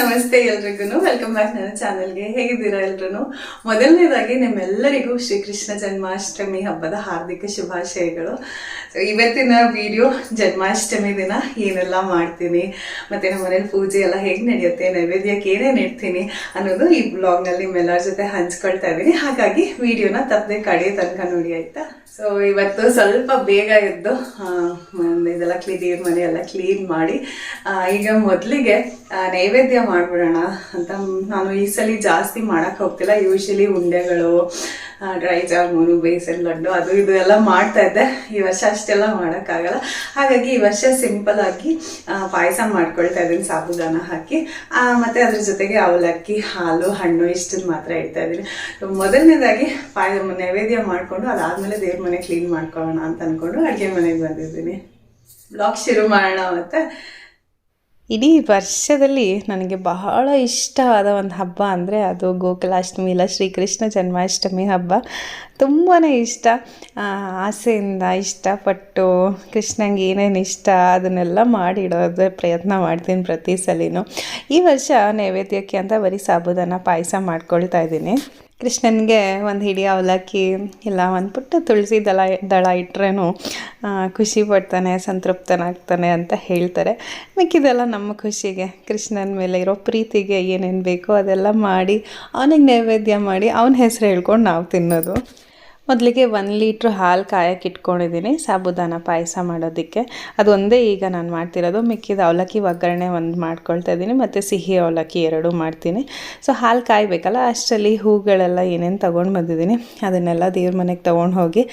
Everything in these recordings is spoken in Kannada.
ನಮಸ್ತೆ ಎಲ್ರಿಗೂ. ವೆಲ್ಕಮ್ ಬ್ಯಾಕ್ ನನ್ನ ಚಾನಲ್ಗೆ. ಹೇಗಿದ್ದೀರಾ ಎಲ್ರು ಮೊದಲನೇದಾಗಿ ನಿಮ್ಮೆಲ್ಲರಿಗೂ ಶ್ರೀಕೃಷ್ಣ ಜನ್ಮಾಷ್ಟಮಿ ಹಬ್ಬದ ಹಾರ್ದಿಕ ಶುಭಾಶಯಗಳು. ಇವತ್ತಿನ ವಿಡಿಯೋ ಜನ್ಮಾಷ್ಟಮಿ ದಿನ. ಏನೆಲ್ಲ ಮಾಡ್ತೀನಿ? ಮತ್ತೆ ನಮ್ಮ ಮನೇಲಿ ಪೂಜೆ ಎಲ್ಲ ಹೇಗೆ ನಡೆಯುತ್ತೆ? ನೈವೇದ್ಯಕ್ಕೆ ಏನೇನು ಇಡ್ತೀನಿ ಅನ್ನೋದು ಈ ಬ್ಲಾಗ್ನಲ್ಲಿ ನಿಮ್ಮೆಲ್ಲರ ಜೊತೆ ಹಂಚ್ಕೊಳ್ತಾ ಇದ್ದೀನಿ. ಹಾಗಾಗಿ ವಿಡಿಯೋನ ತಪ್ಪದೆ ಕಡೆಯ ತನಕ ನೋಡಿ, ಆಯ್ತಾ? ಸೊ ಇವತ್ತು ಸ್ವಲ್ಪ ಬೇಗ ಎದ್ದು ಇದೆಲ್ಲ ಕ್ಲೀನ್ ಮನೆ ಎಲ್ಲ ಕ್ಲೀನ್ ಮಾಡಿ ಈಗ ಮೊದಲಿಗೆ ನೈವೇದ್ಯ ಮಾಡ್ಬಿಡೋಣ ಅಂತ. ನಾನು ಈ ಸಲ ಜಾಸ್ತಿ ಮಾಡಕ್ ಹೋಗ್ತಿಲ್ಲ. ಯೂಶಲಿ ಉಂಡೆಗಳು ಡ್ರೈ ಜಾಮೂನು ಬೇಸನ್, ಲಡ್ಡು, ಅದು ಇದು ಎಲ್ಲ ಮಾಡ್ತಾ ಇದ್ದೆ. ಈ ವರ್ಷ ಅಷ್ಟೆಲ್ಲ ಮಾಡೋಕ್ಕಾಗಲ್ಲ. ಹಾಗಾಗಿ ಈ ವರ್ಷ ಸಿಂಪಲ್ ಆಗಿ ಪಾಯಸ ಮಾಡ್ಕೊಳ್ತಾ ಇದ್ದೀನಿ, ಸಾಬುದಾನ ಹಾಕಿ. ಮತ್ತು ಅದ್ರ ಜೊತೆಗೆ ಅವಲಕ್ಕಿ, ಹಾಲು, ಹಣ್ಣು ಇಷ್ಟನ್ನು ಮಾತ್ರ ಇಡ್ತಾ ಇದ್ದೀನಿ. ಮೊದಲನೇದಾಗಿ ಪಾಯ, ನೈವೇದ್ಯ ಮಾಡಿಕೊಂಡು ಅದಾದಮೇಲೆ ದೇವ್ರ ಮನೆ ಕ್ಲೀನ್ ಮಾಡ್ಕೊಳ್ಳೋಣ ಅಂತ ಅಂದ್ಕೊಂಡು ಅಡುಗೆ ಮನೆಗೆ ಬಂದಿದ್ದೀನಿ. ಬ್ಲಾಗ್ ಶುರು ಮಾಡೋಣ ಮತ್ತೆ. ಇಡೀ ವರ್ಷದಲ್ಲಿ ನನಗೆ ಬಹಳ ಇಷ್ಟವಾದ ಒಂದು ಹಬ್ಬ ಅಂದರೆ ಅದು ಗೋಕುಲಾಷ್ಟಮಿ ಇಲ್ಲ ಶ್ರೀಕೃಷ್ಣ ಜನ್ಮಾಷ್ಟಮಿ ಹಬ್ಬ. ತುಂಬಾ ಇಷ್ಟ. ಆಸೆಯಿಂದ ಇಷ್ಟಪಟ್ಟು ಕೃಷ್ಣಂಗೆ ಏನೇನು ಇಷ್ಟ ಅದನ್ನೆಲ್ಲ ಮಾಡಿಡೋದು ಪ್ರಯತ್ನ ಮಾಡ್ತೀನಿ ಪ್ರತಿ ಸಲಿನೂ. ಈ ವರ್ಷ ನೈವೇದ್ಯಕ್ಕೆ ಅಂತ ಬರೀ ಸಾಬುದಾನ ಪಾಯಸ ಮಾಡ್ಕೊಳ್ತಾ ಇದ್ದೀನಿ. ಕೃಷ್ಣನಿಗೆ ಒಂದು ಹಿಡಿ ಅವಲಕ್ಕಿ ಇಲ್ಲ ಒಂದು ಪುಟ್ಟ ತುಳಸಿ ದಳ ದಳ ಇಟ್ರೇನು ಖುಷಿ ಪಡ್ತಾನೆ, ಸಂತೃಪ್ತನಾಗ್ತಾನೆ ಅಂತ ಹೇಳ್ತಾರೆ. ಮಿಕ್ಕಿದೆಲ್ಲ ನಮ್ಮ ಖುಷಿಗೆ, ಕೃಷ್ಣನ ಮೇಲೆ ಇರೋ ಪ್ರೀತಿಗೆ ಏನೇನು ಬೇಕೋ ಅದೆಲ್ಲ ಮಾಡಿ, ಅವನಿಗೆ ನೈವೇದ್ಯ ಮಾಡಿ, ಅವನ ಹೆಸರು ಹೇಳ್ಕೊಂಡು ನಾವು ತಿನ್ನೋದು. ಮೊದಲಿಗೆ ಒಂದು ಲೀಟ್ರ್ ಹಾಲು ಕಾಯಕ್ಕೆ ಇಟ್ಕೊಂಡಿದ್ದೀನಿ. ಸಾಬುದಾನ ಪಾಯಸ ಮಾಡೋದಕ್ಕೆ. ಅದೊಂದೇ ಈಗ ನಾನು ಮಾಡ್ತಿರೋದು. ಮಿಕ್ಕಿದ ಅವಲಕ್ಕಿ ಒಗ್ಗರಣೆ ಒಂದು ಮಾಡ್ಕೊಳ್ತಾ ಇದ್ದೀನಿ. ಮತ್ತು ಸಿಹಿ ಅವಲಕ್ಕಿ ಎರಡೂ ಮಾಡ್ತೀನಿ. ಸೊ, ಹಾಲು ಕಾಯಬೇಕಲ್ಲ? ಅಷ್ಟರಲ್ಲಿ ಹೂಗಳೆಲ್ಲ ಏನೇನು ತೊಗೊಂಡು ಬಂದಿದ್ದೀನಿ. ಅದನ್ನೆಲ್ಲ ದೇವ್ರ ಮನೆಗೆ ತೊಗೊಂಡು ಹೋಗಿ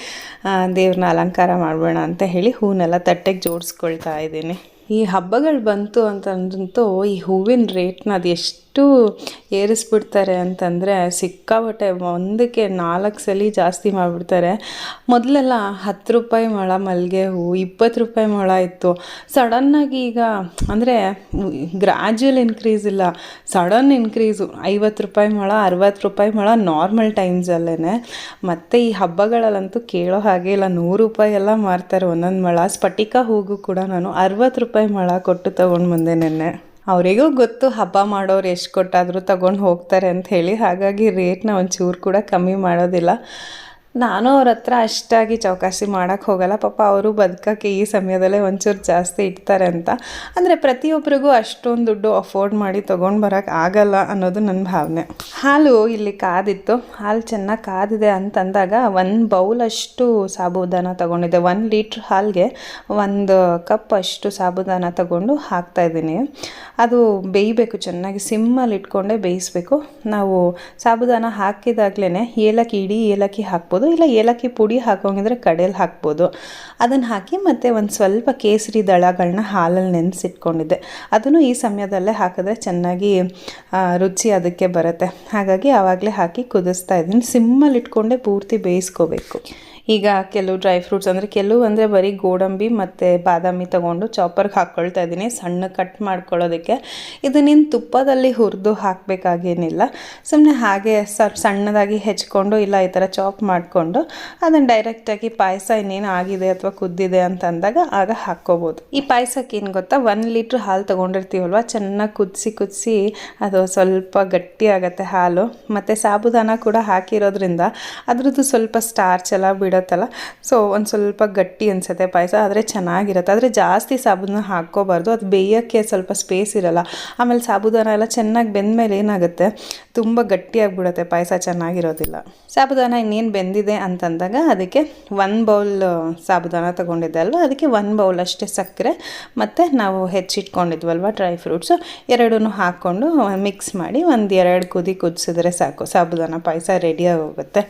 ದೇವ್ರನ್ನ ಅಲಂಕಾರ ಮಾಡೋಣ ಅಂತ ಹೇಳಿ ಹೂನೆಲ್ಲ ತಟ್ಟೆಗೆ ಜೋಡಿಸ್ಕೊಳ್ತಾ ಇದ್ದೀನಿ. ಈ ಹಬ್ಬಗಳು ಬಂತು ಅಂತಂದಂತೂ ಈ ಹೂವಿನ ರೇಟ್ನ ಅದು ಎಷ್ಟು ಏರಿಸ್ಬಿಡ್ತಾರೆ ಅಂತಂದರೆ ಸಿಕ್ಕಾಬಟ್ಟೆ ಒಂದಕ್ಕೆ ನಾಲ್ಕು ಸಲ ಜಾಸ್ತಿ ಮಾಡಿಬಿಡ್ತಾರೆ. ಮೊದಲೆಲ್ಲ ಹತ್ತು ರೂಪಾಯಿ ಮೊಳ ಮಲ್ಲಿಗೆ ಹೂವು ಇಪ್ಪತ್ತು ರೂಪಾಯಿ ಮೊಳ ಇತ್ತು. ಸಡನ್ನಾಗಿ ಈಗ ಅಂದರೆ ಗ್ರ್ಯಾಜುವಲ್ ಇನ್ಕ್ರೀಸ್ ಇಲ್ಲ. ಸಡನ್ ಇನ್ಕ್ರೀಸು ಐವತ್ತು ರೂಪಾಯಿ ಮೊಳ, ಅರವತ್ತು ರೂಪಾಯಿ ಮೊಳ ನಾರ್ಮಲ್ ಟೈಮ್ಸಲ್ಲೇ ಮತ್ತು ಈ ಹಬ್ಬಗಳಲ್ಲಂತೂ ಕೇಳೋ ಹಾಗೆ ಇಲ್ಲ. ನೂರು ರೂಪಾಯಿ ಎಲ್ಲ ಮಾರ್ತಾರೆ ಒಂದೊಂದು ಮೊಳ. ಸ್ಫಟಿಕ ಹೂಗೂ ಕೂಡ ನಾನು ಅರವತ್ತು ರೂಪಾಯಿ ಮೊಳ ಕೊಟ್ಟು ತೊಗೊಂಡು ಬಂದೆ ನೆನ್ನೆ. ಅವರಿಗೂ ಗೊತ್ತು ಹಬ್ಬ ಮಾಡೋರು ಎಷ್ಟು ಕೊಟ್ಟಾದರೂ ತಗೊಂಡು ಹೋಗ್ತಾರೆ ಅಂತ ಹೇಳಿ. ಹಾಗಾಗಿ ರೇಟ್ನ ಒಂಚೂರು ಕೂಡ ಕಮ್ಮಿ ಮಾಡೋದಿಲ್ಲ. ನಾನು ಅವ್ರ ಹತ್ರ ಅಷ್ಟಾಗಿ ಚೌಕಾಸಿ ಮಾಡೋಕ್ಕೆ ಹೋಗಲ್ಲ. ಪಾಪ ಅವರು ಬದುಕೋಕ್ಕೆ ಈ ಸಮಯದಲ್ಲೇ ಒಂಚೂರು ಜಾಸ್ತಿ ಇಡ್ತಾರೆ ಅಂತ. ಅಂದರೆ ಪ್ರತಿಯೊಬ್ಬರಿಗೂ ಅಷ್ಟೊಂದು ದುಡ್ಡು ಅಫೋರ್ಡ್ ಮಾಡಿ ತೊಗೊಂಡು ಬರೋಕ್ಕೆ ಆಗಲ್ಲ ಅನ್ನೋದು ನನ್ನ ಭಾವನೆ. ಹಾಲು ಇಲ್ಲಿ ಕಾದಿತ್ತು. ಹಾಲು ಚೆನ್ನಾಗಿ ಕಾದಿದೆ ಅಂತಂದಾಗ ಒಂದು ಬೌಲಷ್ಟು ಸಾಬುದಾನ ತೊಗೊಂಡಿದ್ದೆ. ಒಂದು ಲೀಟ್ರ್ ಹಾಲಿಗೆ ಒಂದು ಕಪ್ ಅಷ್ಟು ಸಾಬುದಾನ ತಗೊಂಡು ಹಾಕ್ತಾಯಿದ್ದೀನಿ ಅದು ಬೇಯಬೇಕು, ಚೆನ್ನಾಗಿ ಸಿಮ್ಮಲ್ಲಿ ಇಟ್ಕೊಂಡೇ ಬೇಯಿಸ್ಬೇಕು. ನಾವು ಸಾಬುದಾನ ಹಾಕಿದಾಗ್ಲೇ ಏಲಕ್ಕಿ, ಇಡೀ ಏಲಕ್ಕಿ ಹಾಕ್ಬೋದು. ಇಲ್ಲ ಏಲಕ್ಕಿ ಪುಡಿ ಹಾಕೋಂಗಿದ್ರೆ ಕಡೆಯಲ್ಲಿ ಹಾಕ್ಬೋದು. ಅದನ್ನು ಹಾಕಿ ಮತ್ತು ಒಂದು ಸ್ವಲ್ಪ ಕೇಸರಿ ದಳಗಳನ್ನ ಹಾಲಲ್ಲಿ ನೆನೆಸಿಟ್ಕೊಂಡಿದ್ದೆ. ಅದನ್ನು ಈ ಸಮಯದಲ್ಲೇ ಹಾಕಿದ್ರೆ ಚೆನ್ನಾಗಿ ರುಚಿ ಅದಕ್ಕೆ ಬರುತ್ತೆ. ಹಾಗಾಗಿ ಆವಾಗಲೇ ಹಾಕಿ ಕುದಿಸ್ತಾ ಇದ್ದೀನಿ. ಸಿಮ್ಮಲ್ಲಿ ಇಟ್ಕೊಂಡೆ ಪೂರ್ತಿ ಬೇಯಿಸ್ಕೋಬೇಕು. ಈಗ ಕೆಲವು ಡ್ರೈ ಫ್ರೂಟ್ಸ್ ಅಂದರೆ ಕೆಲವು ಅಂದರೆ ಬರೀ ಗೋಡಂಬಿ ಮತ್ತು ಬಾದಾಮಿ ತೊಗೊಂಡು ಚಾಪರ್ಗೆ ಹಾಕ್ಕೊಳ್ತಾ ಇದ್ದೀನಿ. ಸಣ್ಣ ಕಟ್ ಮಾಡ್ಕೊಳ್ಳೋದಕ್ಕೆ. ಇದು ನೀನು ತುಪ್ಪದಲ್ಲಿ ಹುರಿದು ಹಾಕಬೇಕಾಗೇನಿಲ್ಲ. ಸುಮ್ಮನೆ ಹಾಗೆ ಸ್ವಲ್ಪ ಸಣ್ಣದಾಗಿ ಹೆಚ್ಕೊಂಡು ಇಲ್ಲ ಈ ಥರ ಚಾಪ್ ಮಾಡಿಕೊಂಡು ಅದನ್ನು ಡೈರೆಕ್ಟಾಗಿ ಪಾಯಸ ಇನ್ನೇನು ಆಗಿದೆ ಅಥವಾ ಕುದ್ದಿದೆ ಅಂತ ಅಂದಾಗ ಆಗ ಹಾಕ್ಕೋಬೋದು. ಈ ಪಾಯಸಕ್ಕೆ ಏನು ಗೊತ್ತಾ? ಒನ್ ಲೀಟ್ರ್ ಹಾಲು ತೊಗೊಂಡಿರ್ತೀವಲ್ವ? ಚೆನ್ನಾಗಿ ಕುದಿಸಿ ಕುದಿಸಿ ಅದು ಸ್ವಲ್ಪ ಗಟ್ಟಿ ಆಗುತ್ತೆ ಹಾಲು. ಮತ್ತು ಸಾಬುದಾನ ಕೂಡ ಹಾಕಿರೋದ್ರಿಂದ ಅದರದ್ದು ಸ್ವಲ್ಪ ಸ್ಟಾರ್ಚ್ ಎಲ್ಲ ಬಿಡುತ್ತಲ್ಲ ಸೊ ಒಂದು ಸ್ವಲ್ಪ ಗಟ್ಟಿ ಅನಿಸುತ್ತೆ ಪಾಯಸ, ಆದರೆ ಚೆನ್ನಾಗಿರುತ್ತೆ. ಆದರೆ ಜಾಸ್ತಿ ಸಾಬೂದನ ಹಾಕ್ಕೋಬಾರ್ದು. ಅದು ಬೇಯೋಕ್ಕೆ ಸ್ವಲ್ಪ ಸ್ಪೇಸ್ ಇರಲ್ಲ. ಆಮೇಲೆ ಸಾಬುದಾನ ಎಲ್ಲ ಚೆನ್ನಾಗಿ ಬೆಂದ ಮೇಲೆ ಏನಾಗುತ್ತೆ? ತುಂಬ ಗಟ್ಟಿಯಾಗಿಬಿಡುತ್ತೆ ಪಾಯಸ, ಚೆನ್ನಾಗಿರೋದಿಲ್ಲ. ಸಾಬುದಾನ ಇನ್ನೇನು ಬೆಂದಿದೆ ಅಂತಂದಾಗ ಅದಕ್ಕೆ ಒನ್ ಬೌಲ್ ಸಾಬುದಾನ ತೊಗೊಂಡಿದ್ದೆ ಅಲ್ವ? ಅದಕ್ಕೆ ಒನ್ ಬೌಲ್ ಅಷ್ಟೇ ಸಕ್ಕರೆ, ಮತ್ತು ನಾವು ಹೆಚ್ಚಿಟ್ಕೊಂಡಿದ್ವಲ್ವ ಡ್ರೈ ಫ್ರೂಟ್ಸು ಎರಡೂ ಹಾಕ್ಕೊಂಡು ಮಿಕ್ಸ್ ಮಾಡಿ ಒಂದು ಎರಡು ಕುದಿ ಕುದಿಸಿದ್ರೆ ಸಾಕು. ಸಾಬುದಾನ ಪಾಯಸ ರೆಡಿಯಾಗಿ ಹೋಗುತ್ತೆ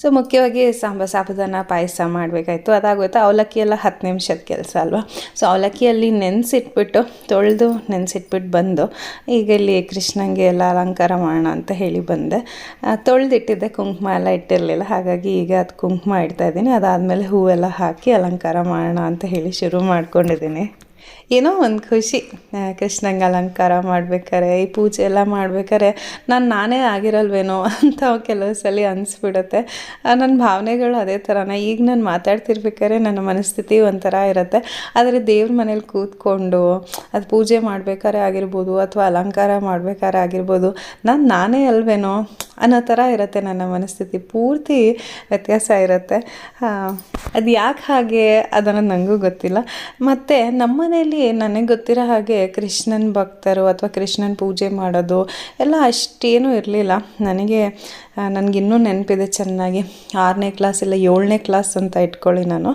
ಸೊ ಮುಖ್ಯವಾಗಿ ಸಾಂಬಾರ್ ಸಾಬುದಾನ ಪಾಯಸ ಮಾಡಬೇಕಾಯ್ತು. ಅದಾಗೋಯ್ತು. ಅವಲಕ್ಕಿ ಎಲ್ಲ ಹತ್ತು ನಿಮಿಷದ ಕೆಲಸ ಅಲ್ವಾ? ಸೊ ಅವಲಕ್ಕಿಯಲ್ಲಿ ನೆನೆಸಿಟ್ಬಿಟ್ಟು, ತೊಳೆದು ನೆನೆಸಿಟ್ಬಿಟ್ಟು ಬಂದು, ಈಗ ಇಲ್ಲಿ ಕೃಷ್ಣಂಗೆ ಎಲ್ಲ ಅಲಂಕಾರ ಮಾಡೋಣ ಅಂತ ಹೇಳಿ ಬಂದೆ. ತೊಳೆದಿಟ್ಟಿದ್ದೆ. ಕುಂಕುಮ ಎಲ್ಲ ಇಟ್ಟಿರಲಿಲ್ಲ. ಹಾಗಾಗಿ ಈಗ ಅದು ಕುಂಕುಮ ಇಡ್ತಾ ಇದ್ದೀನಿ. ಅದಾದಮೇಲೆ ಹೂವೆಲ್ಲ ಹಾಕಿ ಅಲಂಕಾರ ಮಾಡೋಣ ಅಂತ ಹೇಳಿ ಶುರು ಮಾಡ್ಕೊಂಡಿದ್ದೀನಿ. ಏನೋ ಒಂದು ಖುಷಿ. ಕೃಷ್ಣಂಗೆ ಅಲಂಕಾರ ಮಾಡ್ಬೇಕಾರೆ, ಈ ಪೂಜೆ ಎಲ್ಲ ಮಾಡ್ಬೇಕಾರೆ, ನಾನು ನಾನೇ ಆಗಿರಲ್ವೇನೋ ಅಂತ ಕೆಲವು ಸಲ ಅನಿಸ್ಬಿಡುತ್ತೆ. ನನ್ನ ಭಾವನೆಗಳು ಅದೇ ಥರನೇ ಈಗ ನಾನು ಮಾತಾಡ್ತಿರ್ಬೇಕಾದ್ರೆ ನನ್ನ ಮನಸ್ಥಿತಿ ಒಂಥರ ಇರುತ್ತೆ. ಆದರೆ ದೇವ್ರ ಮನೇಲಿ ಕೂತ್ಕೊಂಡು ಅದು ಪೂಜೆ ಮಾಡ್ಬೇಕಾದ್ರೆ ಆಗಿರ್ಬೋದು ಅಥವಾ ಅಲಂಕಾರ ಮಾಡ್ಬೇಕಾದ್ರೆ ಆಗಿರ್ಬೋದು, ನಾನು ನಾನೇ ಅಲ್ವೇನೋ ಅನ್ನೋ ಥರ ಇರುತ್ತೆ ನನ್ನ ಮನಸ್ಥಿತಿ. ಪೂರ್ತಿ ವ್ಯತ್ಯಾಸ ಇರುತ್ತೆ. ಅದು ಯಾಕೆ ಹಾಗೆ ಅದನ್ನು ನನಗೂ ಗೊತ್ತಿಲ್ಲ. ಮತ್ತು ನಮ್ಮ ಮನೆಯಲ್ಲಿ ನನಗೆ ಗೊತ್ತಿರೋ ಹಾಗೆ ಕೃಷ್ಣನ ಭಕ್ತರು ಅಥವಾ ಕೃಷ್ಣನ ಪೂಜೆ ಮಾಡೋದು ಎಲ್ಲ ಅಷ್ಟೇನೂ ಇರಲಿಲ್ಲ. ನನಗೆ ನನಗಿನ್ನೂ ನೆನಪಿದೆ ಚೆನ್ನಾಗಿ. ಆರನೇ ಕ್ಲಾಸ್ ಇಲ್ಲ, ಏಳನೇ ಕ್ಲಾಸ್ ಅಂತ ಇಟ್ಕೊಳ್ಳಿ ನಾನು.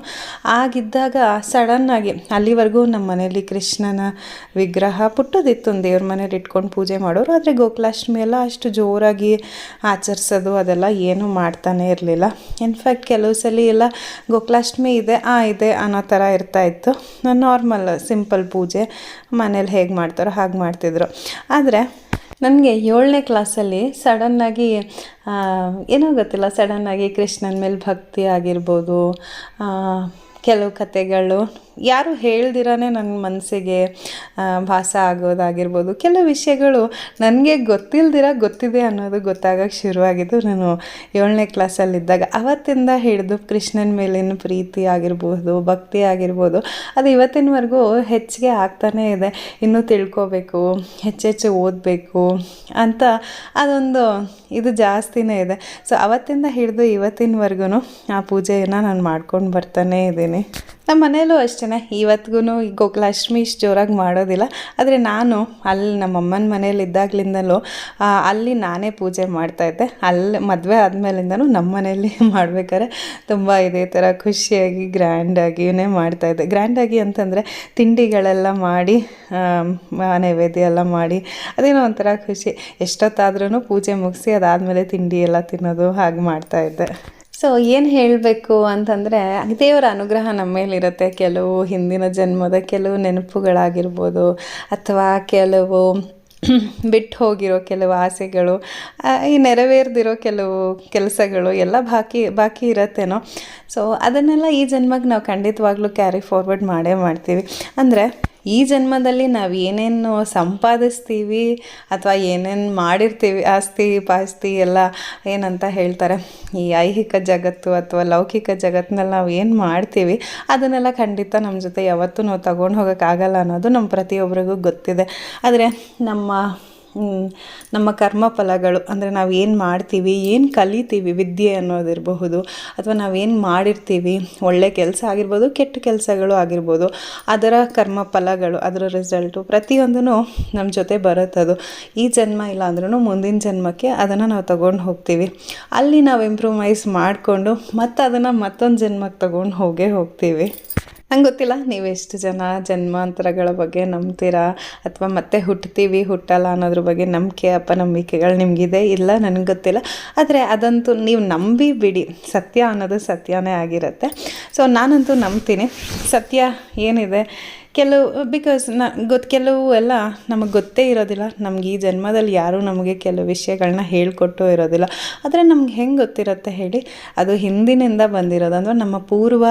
ಆಗಿದ್ದಾಗ ಸಡನ್ನಾಗಿ ಅಲ್ಲಿವರೆಗೂ ನಮ್ಮ ಮನೇಲಿ ಕೃಷ್ಣನ ವಿಗ್ರಹ ಪುಟ್ಟದಿತ್ತು. ಒಂದು ದೇವ್ರ ಮನೇಲಿ ಇಟ್ಕೊಂಡು ಪೂಜೆ ಮಾಡೋರು. ಆದರೆ ಗೋಕುಲಾಷ್ಟಮಿ ಎಲ್ಲ ಅಷ್ಟು ಜೋರಾಗಿ ಆಚರಿಸೋದು ಅದೆಲ್ಲ ಏನೂ ಮಾಡ್ತಾನೆ ಇರಲಿಲ್ಲ. ಇನ್ಫ್ಯಾಕ್ಟ್ ಕೆಲವು ಸಲ ಎಲ್ಲ ಗೋಕುಲಾಷ್ಟಮಿ ಇದೆ, ಆ ಇದೆ ಅನ್ನೋ ಥರ ಇರ್ತಾಯಿತ್ತು ನಾರ್ಮಲ್ ಸಿಂಪಲ್ ಪೂಜೆ ಮನೇಲಿ ಹೇಗೆ ಮಾಡ್ತಾರೋ ಹಾಗೆ ಮಾಡ್ತಿದ್ರು. ಆದರೆ ನನಗೆ ಏಳನೇ ಕ್ಲಾಸಲ್ಲಿ ಸಡನ್ನಾಗಿ ಏನೋ ಗೊತ್ತಿಲ್ಲ ಸಡನ್ನಾಗಿ ಕೃಷ್ಣನ ಮೇಲೆ ಭಕ್ತಿ ಆಗಿರ್ಬೋದು ಕೆಲವು ಕತೆಗಳು ಯಾರು ಹೇಳ್ದಿರಾನೆ ನನ್ನ ಮನಸ್ಸಿಗೆ ಭಾಸ ಆಗೋದಾಗಿರ್ಬೋದು. ಕೆಲವು ವಿಷಯಗಳು ನನಗೆ ಗೊತ್ತಿಲ್ದಿರ ಗೊತ್ತಿದೆ ಅನ್ನೋದು ಗೊತ್ತಾಗಕ್ಕೆ ಶುರುವಾಗಿದ್ದು ನಾನು ಏಳನೇ ಕ್ಲಾಸಲ್ಲಿದ್ದಾಗ ಅವತ್ತಿಂದ ಹಿಡಿದು ಕೃಷ್ಣನ ಮೇಲಿನ ಪ್ರೀತಿ ಆಗಿರ್ಬೋದು, ಭಕ್ತಿ ಆಗಿರ್ಬೋದು, ಅದು ಇವತ್ತಿನವರೆಗೂ ಹೆಚ್ಚಿಗೆ ಆಗ್ತಾನೇ ಇದೆ. ಇನ್ನೂ ತಿಳ್ಕೊಬೇಕು, ಹೆಚ್ಚೆಚ್ಚು ಓದಬೇಕು ಅಂತ ಅದೊಂದು ಇದು ಜಾಸ್ತಿನೇ ಇದೆ. ಸೊ ಅವತ್ತಿಂದ ಹಿಡಿದು ಇವತ್ತಿನವರೆಗೂ ಆ ಪೂಜೆಯನ್ನು ನಾನು ಮಾಡ್ಕೊಂಡು ಬರ್ತಾನೇ ಇದ್ದೀನಿ. ನಮ್ಮ ಮನೆಯಲ್ಲೂ ಅಷ್ಟೇ ಇವತ್ತಿಗೂ ಈ ಗೋಕುಲಾಷ್ಟಮಿ ಇಷ್ಟು ಜೋರಾಗಿ ಮಾಡೋದಿಲ್ಲ. ಆದರೆ ನಾನು ಅಲ್ಲಿ ನಮ್ಮ ಅಮ್ಮನ ಮನೇಲಿ ಇದ್ದಾಗ್ಲಿಂದಲೂ ಅಲ್ಲಿ ನಾನೇ ಪೂಜೆ ಮಾಡ್ತಾಯಿದ್ದೆ ಅಲ್ಲಿ ಮದುವೆ ಆದಮೇಲಿಂದನೂ ನಮ್ಮ ಮನೆಯಲ್ಲಿ ಮಾಡ್ಬೇಕಾದ್ರೆ ತುಂಬ ಇದೇ ಥರ ಖುಷಿಯಾಗಿ ಗ್ರ್ಯಾಂಡಾಗಿಯೇ ಮಾಡ್ತಾಯಿದ್ದೆ ಗ್ರ್ಯಾಂಡಾಗಿ ಅಂತಂದರೆ ತಿಂಡಿಗಳೆಲ್ಲ ಮಾಡಿ ನೈವೇದ್ಯ ಎಲ್ಲ ಮಾಡಿ, ಅದೇನೋ ಒಂಥರ ಖುಷಿ. ಎಷ್ಟೊತ್ತಾದ್ರೂ ಪೂಜೆ ಮುಗಿಸಿ ಅದಾದಮೇಲೆ ತಿಂಡಿ ಎಲ್ಲ ತಿನ್ನೋದು ಹಾಗೆ ಮಾಡ್ತಾಯಿದ್ದೆ ಸೊ ಏನು ಹೇಳಬೇಕು ಅಂತಂದರೆ ದೇವರ ಅನುಗ್ರಹ ನಮ್ಮ ಮೇಲಿರುತ್ತೆ. ಕೆಲವು ಹಿಂದಿನ ಜನ್ಮದ ಕೆಲವು ನೆನಪುಗಳಾಗಿರ್ಬೋದು, ಅಥವಾ ಕೆಲವು ಬಿಟ್ಟು ಹೋಗಿರೋ ಕೆಲವು ಆಸೆಗಳು ಈ ನೆರವೇರ್ದಿರೋ ಕೆಲವು ಕೆಲಸಗಳು ಎಲ್ಲ ಬಾಕಿ ಬಾಕಿ ಇರತ್ತೇನೋ. ಸೊ ಅದನ್ನೆಲ್ಲ ಈ ಜನ್ಮಕ್ಕೆ ನಾವು ಖಂಡಿತವಾಗ್ಲೂ ಕ್ಯಾರಿ ಫಾರ್ವರ್ಡ್ ಮಾಡೇ ಮಾಡ್ತೀವಿ. ಅಂದರೆ ಈ ಜನ್ಮದಲ್ಲಿ ನಾವು ಏನೇನು ಸಂಪಾದಿಸ್ತೀವಿ ಅಥವಾ ಏನೇನು ಮಾಡಿರ್ತೀವಿ ಆಸ್ತಿ ಪಾಸ್ತಿ ಎಲ್ಲ ಏನಂತ ಹೇಳ್ತಾರೆ? ಈ ಐಹಿಕ ಜಗತ್ತು ಅಥವಾ ಲೌಕಿಕ ಜಗತ್ತಿನಲ್ಲಿ ನಾವು ಏನು ಮಾಡ್ತೀವಿ, ಅದನ್ನೆಲ್ಲ ಖಂಡಿತ ನಮ್ಮ ಜೊತೆ ಯಾವತ್ತೂ ನಾವು ತಗೊಂಡು ಹೋಗೋಕ್ಕಾಗಲ್ಲ ಅನ್ನೋದು ನಮ್ಮ ಪ್ರತಿಯೊಬ್ಬರಿಗೂ ಗೊತ್ತಿದೆ. ಆದರೆ ನಮ್ಮ ನಮ್ಮ ಕರ್ಮ ಫಲಗಳು ಅಂದರೆ ನಾವು ಏನು ಮಾಡ್ತೀವಿ, ಏನು ಕಲಿತೀವಿ ವಿದ್ಯೆ ಅನ್ನೋದಿರಬಹುದು, ಅಥವಾ ನಾವೇನು ಮಾಡಿರ್ತೀವಿ, ಒಳ್ಳೆ ಕೆಲಸ ಆಗಿರ್ಬೋದು, ಕೆಟ್ಟ ಕೆಲಸಗಳು ಆಗಿರ್ಬೋದು, ಅದರ ಕರ್ಮ ಫಲಗಳು ಅದರ ರಿಸಲ್ಟು ಪ್ರತಿಯೊಂದೂ ನಮ್ಮ ಜೊತೆ ಬರುತ್ತದು ಈ ಜನ್ಮ ಇಲ್ಲ ಅಂದ್ರೂ ಮುಂದಿನ ಜನ್ಮಕ್ಕೆ ಅದನ್ನು ನಾವು ತಗೊಂಡು ಹೋಗ್ತೀವಿ. ಅಲ್ಲಿ ನಾವು ಇಂಪ್ರೂವೈಸ್ ಮಾಡಿಕೊಂಡು ಮತ್ತು ಅದನ್ನು ಮತ್ತೊಂದು ಜನ್ಮಕ್ಕೆ ತಗೊಂಡು ಹೋಗೇ ಹೋಗ್ತೀವಿ. ನಂಗೆ ಗೊತ್ತಿಲ್ಲ. ನೀವು ಎಷ್ಟು ಜನ ಜನ್ಮಾಂತರಗಳ ಬಗ್ಗೆ ನಂಬ್ತೀರಾ? ಅಥವಾ ಮತ್ತೆ ಹುಟ್ತೀವಿ, ಹುಟ್ಟಲ್ಲ ಅನ್ನೋದ್ರ ಬಗ್ಗೆ ನಂಬಿಕೆ, ಅಪನಂಬಿಕೆಗಳು ನಿಮಗಿದೆ? ಇಲ್ಲ, ನನಗೆ ಗೊತ್ತಿಲ್ಲ. ಆದರೆ ಅದಂತೂ ನೀವು ನಂಬಿ ಬಿಡಿ. ಸತ್ಯ ಅನ್ನೋದು ಸತ್ಯನೇ ಆಗಿರುತ್ತೆ. ಸೊ ನಾನಂತೂ ನಂಬ್ತೀನಿ. ಸತ್ಯ ಏನಿದೆ? ಕೆಲವು ಬಿಕಾಸ್ನ ಗೊತ್ತು ಕೆಲವು ಎಲ್ಲ ನಮಗೆ ಗೊತ್ತೇ ಇರೋದಿಲ್ಲ. ನಮ್ಗೆ ಈ ಜನ್ಮದಲ್ಲಿ ಯಾರೂ ನಮಗೆ ಕೆಲವು ವಿಷಯಗಳನ್ನ ಹೇಳ್ಕೊಟ್ಟು ಇರೋದಿಲ್ಲ. ಆದರೆ ನಮ್ಗೆ ಹೆಂಗೆ ಗೊತ್ತಿರುತ್ತೆ ಹೇಳಿ? ಅದು ಹಿಂದಿನಿಂದ ಬಂದಿರೋದು. ಅಂದರೆ ನಮ್ಮ ಪೂರ್ವ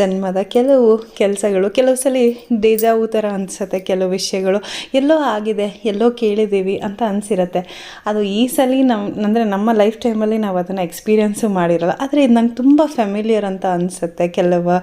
ಜನ್ಮದ ಕೆಲವು ಕೆಲಸಗಳು, ಕೆಲವು ಸಲ ಡೇಜಾವು ಥರ ಅನಿಸುತ್ತೆ, ಕೆಲವು ವಿಷಯಗಳು. ಎಲ್ಲೋ ಆಗಿದೆ, ಎಲ್ಲೋ ಕೇಳಿದ್ದೀವಿ ಅಂತ ಅನಿಸಿರುತ್ತೆ. ಅದು ಈ ಸಲ ನಮ್ಮ ಅಂದರೆ ನಮ್ಮ ಲೈಫ್ ಟೈಮಲ್ಲಿ ನಾವು ಅದನ್ನು ಎಕ್ಸ್ಪೀರಿಯೆನ್ಸು ಮಾಡಿರಲ್ಲ. ಆದರೆ ಇದು ನಂಗೆ ತುಂಬ ಫೆಮಿಲಿಯರ್ ಅಂತ ಅನಿಸುತ್ತೆ, ಕೆಲವು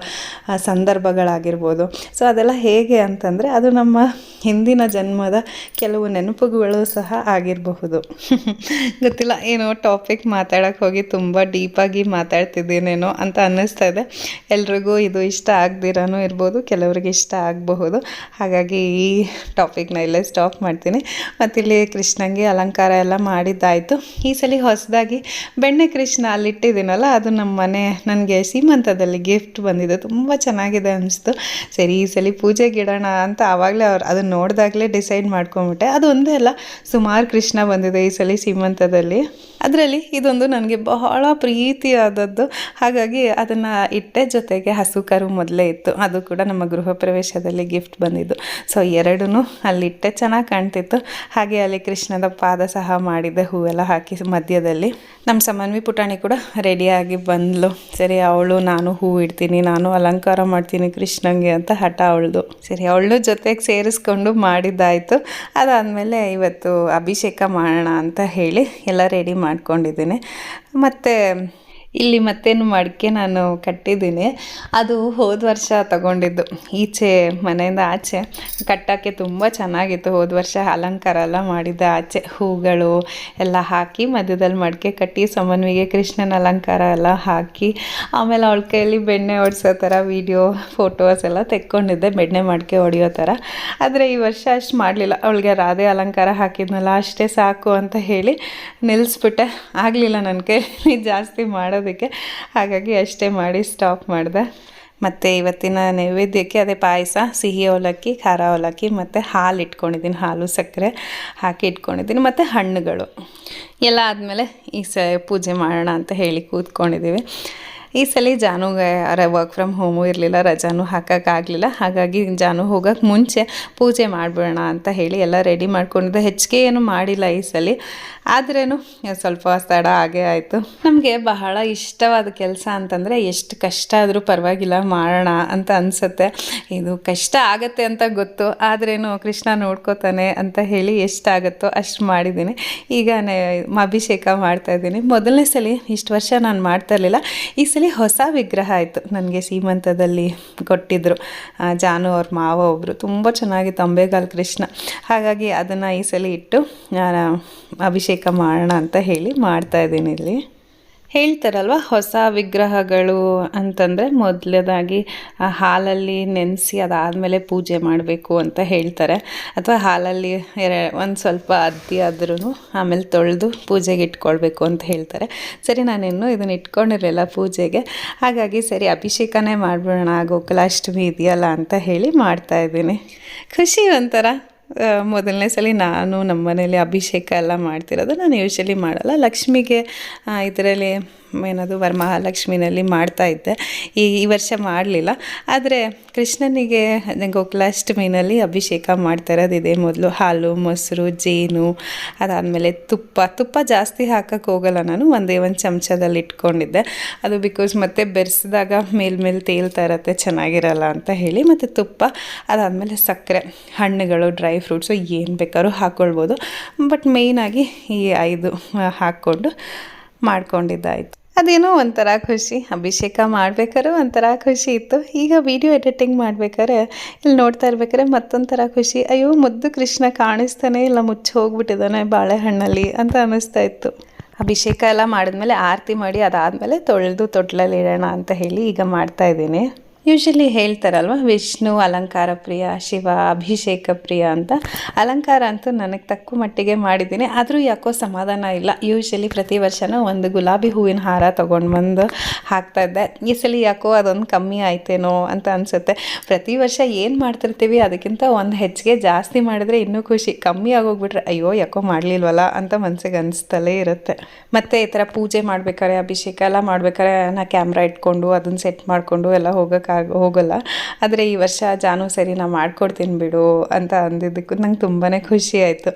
ಸಂದರ್ಭಗಳಾಗಿರ್ಬೋದು. ಸೊ ಅದೆಲ್ಲ ಹೇಗೆ ಅಂತಂದರೆ ಅದು ನಮ್ಮ ಹಿಂದಿನ ಜನ್ಮದ ಕೆಲವು ನೆನಪುಗಳು ಸಹ ಆಗಿರಬಹುದು. ಗೊತ್ತಿಲ್ಲ, ಏನೋ ಟಾಪಿಕ್ ಮಾತಾಡೋಕ್ಕೆ ಹೋಗಿ ತುಂಬ ಡೀಪಾಗಿ ಮಾತಾಡ್ತಿದ್ದೀನೇನೋ ಅಂತ ಅನ್ನಿಸ್ತಾ ಇದೆ. ಎಲ್ರಿಗೂ ಇದು ಇಷ್ಟ ಆಗದಿರೋನು ಇರ್ಬೋದು, ಕೆಲವ್ರಿಗೆ ಇಷ್ಟ ಆಗಬಹುದು. ಹಾಗಾಗಿ ಈ ಟಾಪಿಕ್ನ ಇಲ್ಲೇ ಸ್ಟಾಪ್ ಮಾಡ್ತೀನಿ. ಮತ್ತಿಲ್ಲಿ ಕೃಷ್ಣಂಗೆ ಅಲಂಕಾರ ಎಲ್ಲ ಮಾಡಿದ್ದಾಯಿತು. ಈ ಸಲ ಹೊಸದಾಗಿ ಬೆಣ್ಣೆ ಕೃಷ್ಣ ಅಲ್ಲಿಟ್ಟಿದ್ದೀನಲ್ಲ, ಅದು ನಮ್ಮ ಮನೆ, ನನಗೆ ಸೀಮಂತದಲ್ಲಿ ಗಿಫ್ಟ್ ಬಂದಿದೆ. ತುಂಬ ಚೆನ್ನಾಗಿದೆ ಅನಿಸ್ತು. ಸರಿ, ಈ ಸಲ ಪೂಜೆಗೆ ಇಡೋಣ ಅಂತ ಆವಾಗಲೇ ಅವ್ರು ಅದನ್ನು ನೋಡಿದಾಗಲೇ ಡಿಸೈಡ್ ಮಾಡ್ಕೊಂಬಿಟ್ಟೆ. ಅದು ಒಂದೇ ಅಲ್ಲ, ಸುಮಾರು ಕೃಷ್ಣ ಬಂದಿದೆ ಈ ಸಲ ಸೀಮಂತದಲ್ಲಿ. ಅದರಲ್ಲಿ ಇದೊಂದು ನನಗೆ ಬಹಳ ಪ್ರೀತಿಯಾದದ್ದು. ಹಾಗಾಗಿ ಅದನ್ನು ಇಟ್ಟೆ ಜೊತೆಗೆ ಹಸು ಕರು ಮೊದಲೇ ಇತ್ತು. ಅದು ಕೂಡ ನಮ್ಮ ಗೃಹ ಪ್ರವೇಶದಲ್ಲಿ ಗಿಫ್ಟ್ ಬಂದಿದ್ದು. ಸೊ ಎರಡೂ ಅಲ್ಲಿಟ್ಟೆ ಚೆನ್ನಾಗಿ ಕಾಣ್ತಿತ್ತು. ಹಾಗೆ ಅಲ್ಲಿ ಕೃಷ್ಣದ ಪಾದ ಸಹ ಮಾಡಿದ್ದೆ, ಹೂವೆಲ್ಲ ಹಾಕಿ ಮಧ್ಯದಲ್ಲಿ. ನಮ್ಮ ಸಮನ್ವಿ ಪುಟಾಣಿ ಕೂಡ ರೆಡಿಯಾಗಿ ಬಂದಳು ಸರಿ, ಅವಳು, ನಾನು ಹೂ ಇಡ್ತೀನಿ, ನಾನು ಅಲಂಕಾರ ಮಾಡ್ತೀನಿ ಕೃಷ್ಣಂಗೆ ಅಂತ ಹಠ ಅವಳದು. ಸರಿ, ಅವಳು ಜೊತೆಗೆ ಸೇರಿಸ್ಕೊಂಡು ಮಾಡಿದ್ದಾಯಿತು. ಅದಾದಮೇಲೆ ಇವತ್ತು ಅಭಿಷೇಕ ಮಾಡೋಣ ಅಂತ ಹೇಳಿ ಎಲ್ಲ ರೆಡಿ ಮಾಡ್ಕೊಂಡಿದ್ದೀನಿ. ಮತ್ತು ಇಲ್ಲಿ ಮತ್ತೇನು ಮಡಿಕೆ ನಾನು ಕಟ್ಟಿದ್ದೀನಿ. ಅದು ಹೋದ ವರ್ಷ ತಗೊಂಡಿದ್ದು. ಈಚೆ ಮನೆಯಿಂದ ಆಚೆ ಕಟ್ಟೋಕ್ಕೆ ತುಂಬ ಚೆನ್ನಾಗಿತ್ತು. ಹೋದ ವರ್ಷ ಅಲಂಕಾರ ಎಲ್ಲ ಮಾಡಿದ್ದೆ ಆಚೆ ಹೂಗಳು ಎಲ್ಲ ಹಾಕಿ ಮಧ್ಯದಲ್ಲಿ ಮಡಿಕೆ ಕಟ್ಟಿ ಸಮನ್ವಿಗೆ ಕೃಷ್ಣನ ಅಲಂಕಾರ ಎಲ್ಲ ಹಾಕಿ ಆಮೇಲೆ ಅವಳ ಕೈಯಲ್ಲಿ ಬೆಣ್ಣೆ ಹೊಡ್ಸೋ ಥರ ವೀಡಿಯೋ ಫೋಟೋಸ್ ಎಲ್ಲ ತೆಕ್ಕೊಂಡಿದ್ದೆ. ಬೆಣ್ಣೆ ಮಡಿಕೆ ಹೊಡೆಯೋ ಥರ. ಆದರೆ ಈ ವರ್ಷ ಅಷ್ಟು ಮಾಡಲಿಲ್ಲ. ಅವಳಿಗೆ ರಾಧೆ ಅಲಂಕಾರ ಹಾಕಿದ್ನಲ್ಲ, ಅಷ್ಟೇ ಸಾಕು ಅಂತ ಹೇಳಿ ನಿಲ್ಲಿಸ್ಬಿಟ್ಟೆ ಆಗಲಿಲ್ಲ ನನ್ನ ಜಾಸ್ತಿ ಜಾಸ್ತಿ ಮಾಡೋದಕ್ಕೆ. ಹಾಗಾಗಿ ಅಷ್ಟೇ ಮಾಡಿ ಸ್ಟಾಪ್ ಮಾಡಿದೆ. ಮತ್ತು ಇವತ್ತಿನ ನೈವೇದ್ಯಕ್ಕೆ ಅದೇ ಪಾಯಸ, ಸಿಹಿ ಅವಲಕ್ಕಿ, ಖಾರ ಅವಲಕ್ಕಿ ಮತ್ತು ಹಾಲು ಇಟ್ಕೊಂಡಿದ್ದೀನಿ, ಹಾಲು ಸಕ್ಕರೆ ಹಾಕಿ ಇಟ್ಕೊಂಡಿದ್ದೀನಿ ಮತ್ತು ಹಣ್ಣುಗಳು. ಎಲ್ಲ ಆದಮೇಲೆ ಈ ಸ ಪೂಜೆ ಮಾಡೋಣ ಅಂತ ಹೇಳಿ ಕೂತ್ಕೊಂಡಿದ್ದೀವಿ. ಈ ಸಲ ಜಾನುಗೆ ವರ್ಕ್ ಫ್ರಮ್ ಹೋಮು ಇರಲಿಲ್ಲ, ರಜಾನೂ ಹಾಕೋಕ್ಕಾಗಲಿಲ್ಲ ಹಾಗಾಗಿ ಜಾನು ಹೋಗೋಕ್ಕೆ ಮುಂಚೆ ಪೂಜೆ ಮಾಡಿಬಿಡೋಣ ಅಂತ ಹೇಳಿ ಎಲ್ಲ ರೆಡಿ ಮಾಡ್ಕೊಂಡಿದ್ದೆ. ಹೆಚ್ಚಿಗೆ ಏನು ಮಾಡಿಲ್ಲ ಈ ಸಲ. ಆದ್ರೇನು, ಸ್ವಲ್ಪ ತಡ ಹಾಗೆ ಆಯಿತು. ನಮಗೆ ಬಹಳ ಇಷ್ಟವಾದ ಕೆಲಸ ಅಂತಂದರೆ ಎಷ್ಟು ಕಷ್ಟ ಆದರೂ ಪರವಾಗಿಲ್ಲ, ಮಾಡೋಣ ಅಂತ ಅನಿಸುತ್ತೆ. ಇದು ಕಷ್ಟ ಆಗತ್ತೆ ಅಂತ ಗೊತ್ತು. ಆದ್ರೇನು ಕೃಷ್ಣ ನೋಡ್ಕೋತಾನೆ ಅಂತ ಹೇಳಿ ಎಷ್ಟಾಗುತ್ತೋ ಅಷ್ಟು ಮಾಡಿದ್ದೀನಿ. ಈಗ ಅಭಿಷೇಕ ಮಾಡ್ತಾಯಿದ್ದೀನಿ ಮೊದಲನೇ ಸಲ ಇಷ್ಟು ವರ್ಷ ನಾನು ಮಾಡ್ತಾ ಇರಲಿಲ್ಲ. ಈ ಸಲ ಹೊಸ ವಿಗ್ರಹ ಆಯಿತು. ನನಗೆ ಸೀಮಂತದಲ್ಲಿ ಕೊಟ್ಟಿದ್ದರು ಜಾನು ಅವ್ರ ಮಾವ ಒಬ್ಬರು ತುಂಬ ಚೆನ್ನಾಗಿತ್ತು ತಂಬೆಗಾಲ್ ಕೃಷ್ಣ. ಹಾಗಾಗಿ ಅದನ್ನು ಈ ಸಲ ಇಟ್ಟು ಅಭಿಷೇಕ ಮಾಡೋಣ ಅಂತ ಹೇಳಿ ಮಾಡ್ತಾಯಿದ್ದೀನಿ ಇಲ್ಲಿ. ಹೇಳ್ತಾರಲ್ವ, ಹೊಸ ವಿಗ್ರಹಗಳು ಅಂತಂದರೆ ಮೊದಲದಾಗಿ ಹಾಲಲ್ಲಿ ನೆನೆಸಿ ಅದಾದಮೇಲೆ ಪೂಜೆ ಮಾಡಬೇಕು ಅಂತ ಹೇಳ್ತಾರೆ. ಅಥವಾ ಹಾಲಲ್ಲಿ ಒಂದು ಸ್ವಲ್ಪ ಅದ್ದಿ ಆದ್ರೂ ಆಮೇಲೆ ತೊಳೆದು ಪೂಜೆಗೆ ಇಟ್ಕೊಳ್ಬೇಕು ಅಂತ ಹೇಳ್ತಾರೆ. ಸರಿ, ನಾನಿನ್ನೂ ಇದನ್ನು ಇಟ್ಕೊಂಡಿರಲಿಲ್ಲ ಪೂಜೆಗೆ. ಹಾಗಾಗಿ ಸರಿ, ಅಭಿಷೇಕನೇ ಮಾಡಿಬಿಡೋಣ, ಗೋಕುಲಾಷ್ಟಮಿ ಇದೆಯಲ್ಲ ಅಂತ ಹೇಳಿ ಮಾಡ್ತಾಯಿದ್ದೀನಿ ಖುಷಿ ಒಂಥರ. ಮೊದಲನೇ ಸಲ ನಾನು ನಮ್ಮ ಮನೇಲಿ ಅಭಿಷೇಕ ಎಲ್ಲ ಮಾಡ್ತಿರೋದು. ನಾನು ಯೂಶ್ವಲಿ ಮಾಡಲ್ಲ. ಲಕ್ಷ್ಮಿಗೆ ಇದರಲ್ಲಿ ಏನದು ವರಮಹಾಲಕ್ಷ್ಮಿನಲ್ಲಿ ಮಾಡ್ತಾ ಇದ್ದೆ. ಈ ಈ ವರ್ಷ ಮಾಡಲಿಲ್ಲ. ಆದರೆ ಕೃಷ್ಣನಿಗೆ ಗೋಕುಲಾಷ್ಟಮಿನಲ್ಲಿ ಅಭಿಷೇಕ ಮಾಡ್ತಾ ಇರೋದಿದೆ ಮೊದಲು. ಹಾಲು, ಮೊಸರು, ಜೇನು, ಅದಾದಮೇಲೆ ತುಪ್ಪ. ತುಪ್ಪ ಜಾಸ್ತಿ ಹಾಕಕ್ಕೆ ಹೋಗಲ್ಲ ನಾನು. ಒಂದೇ ಒಂದು ಚಮಚದಲ್ಲಿ ಇಟ್ಕೊಂಡಿದ್ದೆ. ಅದು ಬಿಕಾಸ್ ಮತ್ತೆ ಬೆರೆಸಿದಾಗ ಮೇಲ್ಮೇಲೆ ತೇಲ್ತಾ ಇರತ್ತೆ, ಚೆನ್ನಾಗಿರಲ್ಲ ಅಂತ ಹೇಳಿ ಮತ್ತು ತುಪ್ಪ, ಅದಾದಮೇಲೆ ಸಕ್ಕರೆ, ಹಣ್ಣುಗಳು ಡ್ರೈ ಫ್ರೂಟ್ಸು ಏನು ಬೇಕಾದ್ರೂ ಹಾಕ್ಕೊಳ್ಬೋದು ಬಟ್ ಮೇಯ್ನಾಗಿ ಈ ಐದು ಹಾಕ್ಕೊಂಡು ಮಾಡ್ಕೊಂಡಿದ್ದಾಯಿತು. ಅದೇನೋ ಒಂಥರ ಖುಷಿ. ಅಭಿಷೇಕ ಮಾಡ್ಬೇಕಾದ್ರೆ ಒಂಥರ ಖುಷಿ ಇತ್ತು. ಈಗ ವಿಡಿಯೋ ಎಡಿಟಿಂಗ್ ಮಾಡ್ಬೇಕಾದ್ರೆ, ಇಲ್ಲಿ ನೋಡ್ತಾ ಇರ್ಬೇಕಾದ್ರೆ ಮತ್ತೊಂಥರ ಖುಷಿ. ಅಯ್ಯೋ, ಮುದ್ದು ಕೃಷ್ಣ ಕಾಣಿಸ್ತಾನೆ ಇಲ್ಲ, ಮುಚ್ಚಿ ಹೋಗ್ಬಿಟ್ಟಿದ್ದಾನೆ ಬಾಳೆಹಣ್ಣಲ್ಲಿ ಅಂತ ಅನ್ನಿಸ್ತಾ ಇತ್ತು. ಅಭಿಷೇಕ ಎಲ್ಲ ಮಾಡಿದ್ಮೇಲೆ ಆರತಿ ಮಾಡಿ ಅದಾದಮೇಲೆ ತೊಳೆದು ತೊಟ್ಲಲ್ಲಿ ಇಡೋಣ ಅಂತ ಹೇಳಿ ಈಗ ಮಾಡ್ತಾ ಇದ್ದೀನಿ. ಯೂಶಲಿ ಹೇಳ್ತಾರಲ್ವ, ವಿಷ್ಣು, ಅಲಂಕಾರ ಪ್ರಿಯ, ಶಿವ, ಅಭಿಷೇಕ ಪ್ರಿಯ ಅಂತ. ಅಲಂಕಾರ ಅಂತೂ ನನಗೆ ತಕ್ಕ ಮಟ್ಟಿಗೆ ಮಾಡಿದ್ದೀನಿ. ಆದರೂ ಯಾಕೋ ಸಮಾಧಾನ ಇಲ್ಲ. ಯೂಶಲಿ ಪ್ರತಿ ವರ್ಷನೂ ಒಂದು ಗುಲಾಬಿ ಹೂವಿನ ಹಾರ ತೊಗೊಂಡು ಬಂದು ಹಾಕ್ತಾ ಇದ್ದೆ. ಈ ಸಲ ಯಾಕೋ ಅದೊಂದು ಕಮ್ಮಿ ಆಯ್ತೇನೋ ಅಂತ ಅನಿಸುತ್ತೆ. ಪ್ರತಿ ವರ್ಷ ಏನು ಮಾಡ್ತಿರ್ತೀವಿ ಅದಕ್ಕಿಂತ ಒಂದು ಹೆಚ್ಚಿಗೆ ಜಾಸ್ತಿ ಮಾಡಿದ್ರೆ ಇನ್ನೂ ಖುಷಿ. ಕಮ್ಮಿ ಆಗೋಗ್ಬಿಟ್ರೆ ಅಯ್ಯೋ ಯಾಕೋ ಮಾಡಲಿಲ್ವಲ್ಲ ಅಂತ ಮನಸ್ಸಿಗೆ ಅನಿಸ್ತಲೇ ಇರುತ್ತೆ. ಮತ್ತು ಈ ಥರ ಪೂಜೆ ಮಾಡ್ಬೇಕಾದ್ರೆ ಅಭಿಷೇಕ ಎಲ್ಲ ಮಾಡ್ಬೇಕಾದ್ರೆ ನಾ ಕ್ಯಾಮ್ರಾ ಇಟ್ಕೊಂಡು ಅದನ್ನು ಸೆಟ್ ಮಾಡಿಕೊಂಡು ಎಲ್ಲ ಹೋಗೋಕ್ಕಾಗ ಹೋಗೋಲ್ಲ. ಆದರೆ ಈ ವರ್ಷ ಜಾನು ಸರಿ ನಾ ಮಾಡ್ಕೊಡ್ತೀನಿ ಬಿಡು ಅಂತ ಅಂದಿದ್ದಕ್ಕೂ ನಂಗೆ ತುಂಬಾ ಖುಷಿ ಆಯಿತು.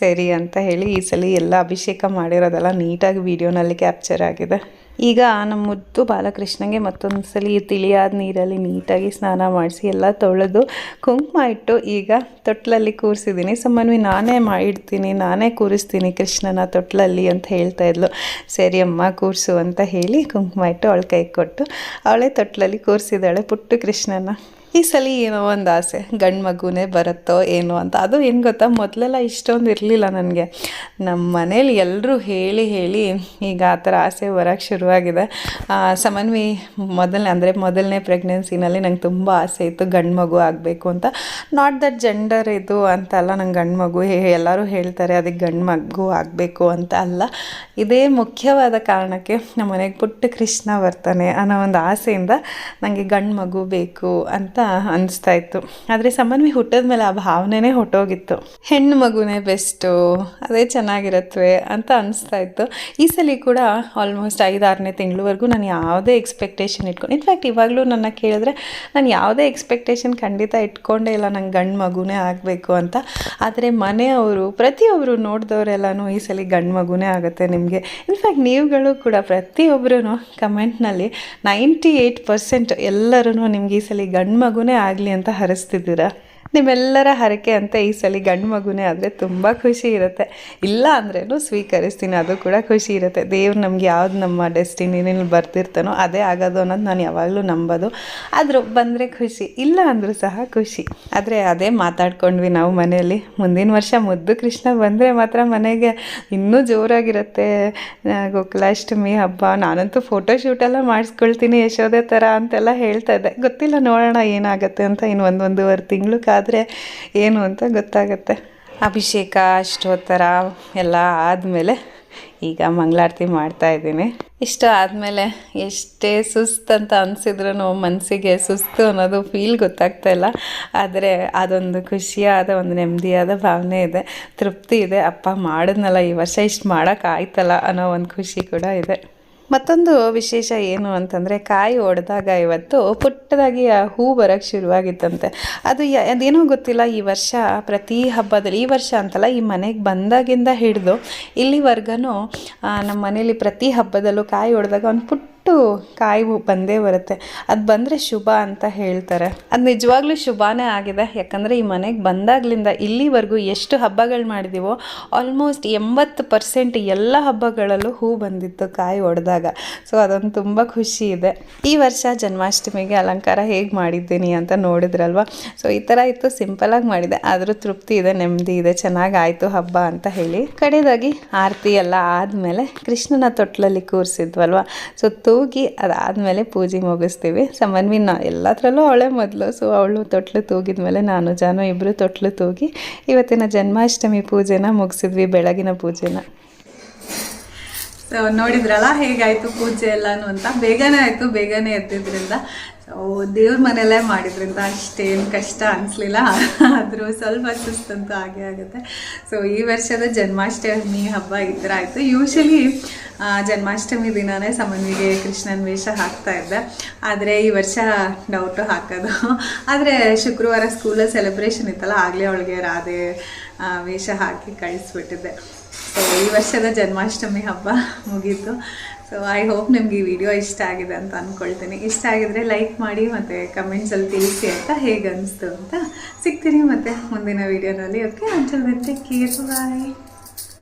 ಸರಿ ಅಂತ ಹೇಳಿ ಈ ಸಲ ಎಲ್ಲ ಅಭಿಷೇಕ ಮಾಡಿರೋದೆಲ್ಲ ನೀಟಾಗಿ ವೀಡಿಯೋನಲ್ಲಿ ಕ್ಯಾಪ್ಚರ್ ಆಗಿದೆ. ಈಗ ನಮ್ಮ ಮುದ್ದು ಬಾಲಕೃಷ್ಣಗೆ ಮತ್ತೊಂದು ಸಲ ತಿಳಿಯಾದ ನೀರಲ್ಲಿ ನೀಟಾಗಿ ಸ್ನಾನ ಮಾಡಿಸಿ ಎಲ್ಲ ತೊಳೆದು ಕುಂಕುಮ ಇಟ್ಟು ಈಗ ತೊಟ್ಲಲ್ಲಿ ಕೂರಿಸಿದ್ದೀನಿ. ಸಮನ್ವಿ ನಾನೇ ಮಾಡಿಡ್ತೀನಿ, ನಾನೇ ಕೂರಿಸ್ತೀನಿ ಕೃಷ್ಣನ ತೊಟ್ಲಲ್ಲಿ ಅಂತ ಹೇಳ್ತಾ ಇದ್ಲು. ಸರಿ ಅಮ್ಮ, ಕೂರಿಸು ಅಂತ ಹೇಳಿ ಕುಂಕುಮ ಇಟ್ಟು ಅವಳ ಕೈ ಕೊಟ್ಟು ಅವಳೇ ತೊಟ್ಲಲ್ಲಿ ಕೂರಿಸಿದ್ದಾಳೆ ಪುಟ್ಟು ಕೃಷ್ಣನ. ಈ ಸಲ ಏನೋ ಒಂದು ಆಸೆ, ಗಂಡು ಮಗುನೇ ಬರುತ್ತೋ ಏನೋ ಅಂತ. ಅದು ಏನು ಗೊತ್ತಾ? ಮೊದಲೆಲ್ಲ ಇಷ್ಟೊಂದು ಇರಲಿಲ್ಲ ನನಗೆ. ನಮ್ಮ ಮನೇಲಿ ಎಲ್ಲರೂ ಹೇಳಿ ಹೇಳಿ ಈಗ ಆ ಥರ ಆಸೆ ಬರೋಕ್ಕೆ ಶುರುವಾಗಿದೆ. ಸಮನ್ವಿ ಮೊದಲನೇ, ಅಂದರೆ ಮೊದಲನೇ ಪ್ರೆಗ್ನೆನ್ಸಿನಲ್ಲಿ ನಂಗೆ ತುಂಬ ಆಸೆ ಇತ್ತು, ಗಂಡು ಮಗು ಆಗಬೇಕು ಅಂತ. ನಾಟ್ ದಟ್ ಜೆಂಡರ್ ಇದು ಅಂತಲ್ಲ ನಂಗೆ ಗಂಡು ಮಗು ಎಲ್ಲರೂ ಹೇಳ್ತಾರೆ ಅದಕ್ಕೆ ಗಂಡು ಮಗು ಆಗಬೇಕು ಅಂತ ಅಲ್ಲ. ಇದೇ ಮುಖ್ಯವಾದ ಕಾರಣಕ್ಕೆ ನಮ್ಮ ಮನೆಗೆ ಪುಟ್ಟ ಕೃಷ್ಣ ಬರ್ತಾನೆ ಅನ್ನೋ ಒಂದು ಆಸೆಯಿಂದ ನನಗೆ ಗಂಡು ಮಗು ಬೇಕು ಅಂತ ಅನಿಸ್ತಾ ಇತ್ತು. ಆದರೆ ಸಮನ್ವಿ ಹುಟ್ಟಿದ ಮೇಲೆ ಆ ಭಾವನೆನೇ ಹೊಟ್ಟೋಗಿತ್ತು ಹೆಣ್ಣು ಮಗುನೇ ಬೆಸ್ಟು ಅದೇ ಚೆನ್ನಾಗಿರತ್ವೆ ಅಂತ ಅನಿಸ್ತಾ ಇತ್ತು. ಈ ಸಲ ಕೂಡ ಆಲ್ಮೋಸ್ಟ್ ಐದಾರನೇ ತಿಂಗಳವರೆಗೂ ನಾನು ಯಾವುದೇ ಎಕ್ಸ್ಪೆಕ್ಟೇಷನ್ ಇಟ್ಕೊಂಡು ಇನ್ಫ್ಯಾಕ್ಟ್ ಇವಾಗಲೂ ನನ್ನ ಕೇಳಿದ್ರೆ ನಾನು ಯಾವುದೇ ಎಕ್ಸ್ಪೆಕ್ಟೇಷನ್ ಖಂಡಿತ ಇಟ್ಕೊಂಡೇ ಇಲ್ಲ, ನಂಗೆ ಗಂಡು ಮಗುನೇ ಆಗಬೇಕು ಅಂತ. ಆದರೆ ಮನೆಯವರು ಪ್ರತಿಯೊಬ್ಬರು ನೋಡಿದವರೆಲ್ಲನೂ ಈ ಸಲ ಗಂಡು ಮಗುನೇ ಆಗುತ್ತೆ ನಿಮಗೆ. ಇನ್ಫ್ಯಾಕ್ಟ್ ನೀವುಗಳು ಕೂಡ ಪ್ರತಿಯೊಬ್ಬರೂ ಕಮೆಂಟ್ನಲ್ಲಿ ನೈಂಟಿ ಏಯ್ಟ್ ಪರ್ಸೆಂಟ್ ಎಲ್ಲರೂ ನಿಮ್ಗೆ ಈ ಸಲ ಗಂಡು ಮಗುನೇ ಆಗಲಿ ಅಂತ ಹರಿಸ್ತಿದ್ದೀರಾ ನಿಮ್ಮೆಲ್ಲರ ಹರಕೆ ಅಂತ ಈ ಸಲ ಗಂಡು ಮಗುನೇ ಆದರೆ ತುಂಬ ಖುಷಿ ಇರುತ್ತೆ. ಇಲ್ಲ ಅಂದ್ರೂ ಸ್ವೀಕರಿಸ್ತೀನಿ, ಅದು ಕೂಡ ಖುಷಿ ಇರುತ್ತೆ. ದೇವ್ರು ನಮ್ಗೆ ಯಾವ್ದು ನಮ್ಮ ಡೆಸ್ಟಿನಿನಲ್ಲಿ ಬರ್ತಿರ್ತಾನೋ ಅದೇ ಆಗೋದು ಅನ್ನೋದು ನಾನು ಯಾವಾಗಲೂ ನಂಬೋದು. ಆದರೂ ಬಂದರೆ ಖುಷಿ, ಇಲ್ಲ ಅಂದರೂ ಸಹ ಖುಷಿ. ಆದರೆ ಅದೇ ಮಾತಾಡ್ಕೊಂಡ್ವಿ ನಾವು ಮನೆಯಲ್ಲಿ. ಮುಂದಿನ ವರ್ಷ ಮುದ್ದು ಕೃಷ್ಣ ಬಂದರೆ ಮಾತ್ರ ಮನೆಗೆ ಇನ್ನೂ ಜೋರಾಗಿರುತ್ತೆ. ಗೋಕುಲಾಷ್ಟಮಿ ಹಬ್ಬ, ನಾನಂತೂ ಫೋಟೋ ಶೂಟೆಲ್ಲ ಮಾಡಿಸ್ಕೊಳ್ತೀನಿ ಯಶೋದೆ ಥರ ಅಂತೆಲ್ಲ ಹೇಳ್ತಾ ಇದ್ದೆ. ಗೊತ್ತಿಲ್ಲ ನೋಡೋಣ ಏನಾಗುತ್ತೆ ಅಂತ ಇನ್ನು ಒಂದು ಒಂದೂವರೆ ತಿಂಗಳು ಕಾದರೆ ಏನು ಅಂತ ಗೊತ್ತಾಗುತ್ತೆ. ಅಭಿಷೇಕ, ಅಷ್ಟೋತ್ತರ ಎಲ್ಲ ಆದಮೇಲೆ ಈಗ ಮಂಗಳಾರತಿ ಮಾಡ್ತಾ ಇದ್ದೀನಿ. ಇಷ್ಟು ಆದಮೇಲೆ ಎಷ್ಟೇ ಸುಸ್ತು ಅಂತ ಅನಿಸಿದ್ರು ಮನಸ್ಸಿಗೆ ಸುಸ್ತು ಅನ್ನೋದು ಫೀಲ್ ಗೊತ್ತಾಗ್ತಾ ಇಲ್ಲ. ಆದರೆ ಅದೊಂದು ಖುಷಿಯಾದ ಒಂದು ನೆಮ್ಮದಿಯಾದ ಭಾವನೆ ಇದೆ. ತೃಪ್ತಿ ಇದೆ. ಅಪ್ಪ ಮಾಡಿದ್ನಲ್ಲ, ಈ ವರ್ಷ ಇಷ್ಟು ಮಾಡೋಕ್ಕಾಯ್ತಲ್ಲ ಅನ್ನೋ ಒಂದು ಖುಷಿ ಕೂಡ ಇದೆ. ಮತ್ತೊಂದು ವಿಶೇಷ ಏನು ಅಂತಂದರೆ ಕಾಯಿ ಒಡೆದಾಗ ಇವತ್ತು ಪುಟ್ಟದಾಗಿ ಆ ಹೂ ಬರೋಕ್ಕೆ ಶುರುವಾಗಿತ್ತಂತೆ. ಅದು ಅದೇನೋ ಗೊತ್ತಿಲ್ಲ, ಈ ವರ್ಷ ಪ್ರತಿ ಹಬ್ಬದಲ್ಲಿ, ಈ ವರ್ಷ ಅಂತಲ್ಲ, ಈ ಮನೆಗೆ ಬಂದಾಗಿಂದ ಹಿಡಿದು ಇಲ್ಲಿವರೆಗೂ ನಮ್ಮ ಮನೇಲಿ ಪ್ರತಿ ಹಬ್ಬದಲ್ಲೂ ಕಾಯಿ ಒಡೆದಾಗ ಒಂದು ಪುಟ್ಟ ಕಾಯಿ ಹೂ ಬಂದೇ ಬರುತ್ತೆ. ಅದು ಬಂದರೆ ಶುಭ ಅಂತ ಹೇಳ್ತಾರೆ. ಅದು ನಿಜವಾಗ್ಲೂ ಶುಭನೇ ಆಗಿದೆ. ಯಾಕಂದರೆ ಈ ಮನೆಗೆ ಬಂದಾಗ್ಲಿಂದ ಇಲ್ಲಿವರೆಗೂ ಎಷ್ಟು ಹಬ್ಬಗಳು ಮಾಡಿದೀವೋ ಆಲ್ಮೋಸ್ಟ್ ಎಂಬತ್ತು ಪರ್ಸೆಂಟ್ ಎಲ್ಲ ಹಬ್ಬಗಳಲ್ಲೂ ಹೂ ಬಂದಿತ್ತು ಕಾಯಿ ಒಡೆದಾಗ. ಸೊ ಅದೊಂದು ತುಂಬ ಖುಷಿ ಇದೆ. ಈ ವರ್ಷ ಜನ್ಮಾಷ್ಟಮಿಗೆ ಅಲಂಕಾರ ಹೇಗೆ ಮಾಡಿದ್ದೀನಿ ಅಂತ ನೋಡಿದ್ರಲ್ವ? ಸೊ ಈ ಥರ ಇತ್ತು ಸಿಂಪಲಾಗಿ ಮಾಡಿದೆ. ಆದರೂ ತೃಪ್ತಿ ಇದೆ, ನೆಮ್ಮದಿ ಇದೆ, ಚೆನ್ನಾಗಿ ಆಯಿತು ಹಬ್ಬ ಅಂತ ಹೇಳಿ. ಕಡೆಯದಾಗಿ ಆರತಿ ಎಲ್ಲ ಆದಮೇಲೆ ಕೃಷ್ಣನ ತೊಟ್ಲಲ್ಲಿ ಕೂರಿಸಿದ್ವಲ್ವ? ಸೊ ತೂಗಿ ಅದಾದಮೇಲೆ ಪೂಜೆ ಮುಗಿಸ್ತೀವಿ. ಸಮನ್ವಿ ನಾ ಎಲ್ಲದರಲ್ಲೂ ಅವಳೆ ಮೊದಲು. ಸೊ ಅವಳು ತೊಟ್ಲು ತೂಗಿದ್ಮೇಲೆ ನಾನು, ಜಾನು ಇಬ್ಬರು ತೊಟ್ಲು ತೂಗಿ ಇವತ್ತಿನ ಜನ್ಮಾಷ್ಟಮಿ ಪೂಜೆನ ಮುಗಿಸಿದ್ವಿ, ಬೆಳಗಿನ ಪೂಜೆನ. ಸೊ ನೋಡಿದ್ರಲ್ಲ ಹೇಗಾಯಿತು ಪೂಜೆ ಎಲ್ಲಾನು ಅಂತ? ಬೇಗನೆ ಆಯಿತು, ಬೇಗನೆ ಎದ್ದಿದ್ರಿಂದ. ದೇವ್ರ ಮನೆಯಲ್ಲೇ ಮಾಡಿದ್ರಿಂದ ಅಷ್ಟೇನು ಕಷ್ಟ ಅನಿಸ್ಲಿಲ್ಲ. ಆದರೂ ಸ್ವಲ್ಪ ಸುಸ್ತಂತೂ ಹಾಗೆ ಆಗುತ್ತೆ. ಸೊ ಈ ವರ್ಷದ ಜನ್ಮಾಷ್ಟಮಿ ಹಬ್ಬ ಆಯಿತು. ಯೂಶಲಿ ಜನ್ಮಾಷ್ಟಮಿ ದಿನವೇ ಸಮನ್ವಿಗೆ ಕೃಷ್ಣನ ವೇಷ ಹಾಕ್ತಾ ಇದ್ದೆ. ಆದರೆ ಈ ವರ್ಷ ಡೌಟು ಹಾಕೋದು. ಆದರೆ ಶುಕ್ರವಾರ ಸ್ಕೂಲಲ್ಲಿ ಸೆಲೆಬ್ರೇಷನ್ ಇತ್ತಲ್ಲ, ಆಗಲೇ ಅವಳಿಗೆ ರಾಧೆ ವೇಷ ಹಾಕಿ ಕಳಿಸ್ಬಿಟ್ಟಿದ್ದೆ. ಸೊ ಈ ವರ್ಷದ ಜನ್ಮಾಷ್ಟಮಿ ಹಬ್ಬ ಮುಗೀತು. ಸೊ ಐ ಹೋಪ್ ನಿಮ್ಗೆ ಈ ವಿಡಿಯೋ ಇಷ್ಟ ಆಗಿದೆ ಅಂತ ಅಂದ್ಕೊಳ್ತೀನಿ ಇಷ್ಟ ಆಗಿದ್ರೆ ಲೈಕ್ ಮಾಡಿ ಮತ್ತು ಕಮೆಂಟ್ಸಲ್ಲಿ ತಿಳಿಸಿ ಅಂತ ಹೇಗೆ ಅಂತ ಸಿಗ್ತೀನಿ ಮತ್ತೆ ಮುಂದಿನ ವಿಡಿಯೋನಲ್ಲಿ ಓಕೆ ಅಂಚಲ್ ಕೇರ್ ಬಾಯ್